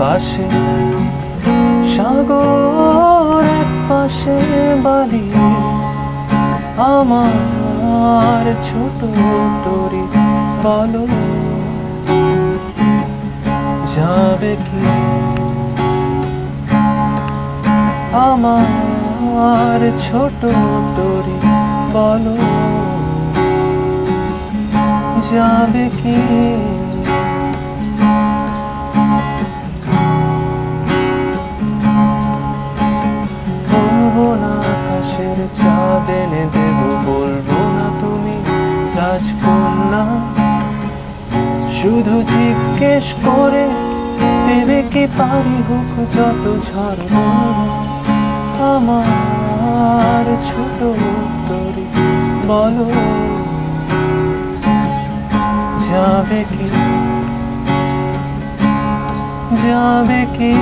পাশে সাগর পাশে বালি, আমার ছোট তরি বলো। যাবে কি? আমার ছোট তরি বলো। যাবে কি? চাঁদ এনে দেব, বলব না তুমি রাজকন্যা। শুধু জিজ্ঞেস করে দেবে কি পারি হোক যত ঝড় আমার ছোট তরি বলো, যাবে কি? যাবে কি?